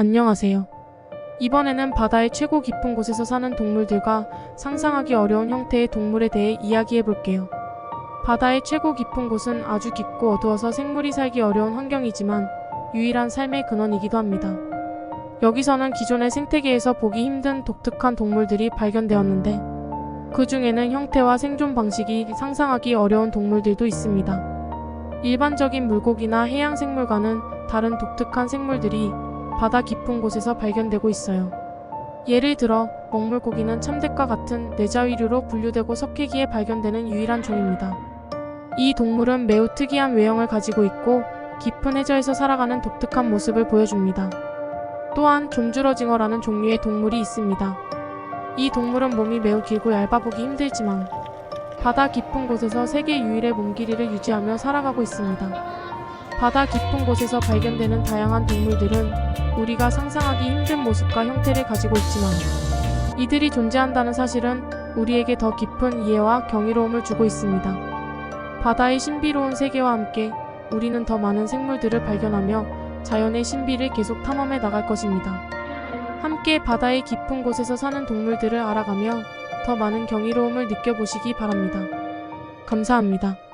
안녕하세요. 이번에는 바다의 최고 깊은 곳에서 사는 동물들과 상상하기 어려운 형태의 동물에 대해 이야기해 볼게요. 바다의 최고 깊은 곳은 아주 깊고 어두워서 생물이 살기 어려운 환경이지만 유일한 삶의 근원이기도 합니다. 여기서는 기존의 생태계에서 보기 힘든 독특한 동물들이 발견되었는데 그 중에는 형태와 생존 방식이 상상하기 어려운 동물들도 있습니다. 일반적인 물고기나 해양 생물과는 다른 독특한 생물들이 바다 깊은 곳에서 발견되고 있어요. 예를 들어 먹물고기는 참대과 같은 뇌자위류로 분류되고 석회기에 발견되는 유일한 종입니다. 이 동물은 매우 특이한 외형을 가지고 있고 깊은 해저에서 살아가는 독특한 모습을 보여줍니다. 또한 좀주러징어라는 종류의 동물이 있습니다. 이 동물은 몸이 매우 길고 얇아 보기 힘들지만 바다 깊은 곳에서 세계 유일의 몸 길이를 유지하며 살아가고 있습니다. 바다 깊은 곳에서 발견되는 다양한 동물들은 우리가 상상하기 힘든 모습과 형태를 가지고 있지만 이들이 존재한다는 사실은 우리에게 더 깊은 이해와 경이로움을 주고 있습니다. 바다의 신비로운 세계와 함께 우리는 더 많은 생물들을 발견하며 자연의 신비를 계속 탐험해 나갈 것입니다. 함께 바다의 깊은 곳에서 사는 동물들을 알아가며 더 많은 경이로움을 느껴보시기 바랍니다. 감사합니다.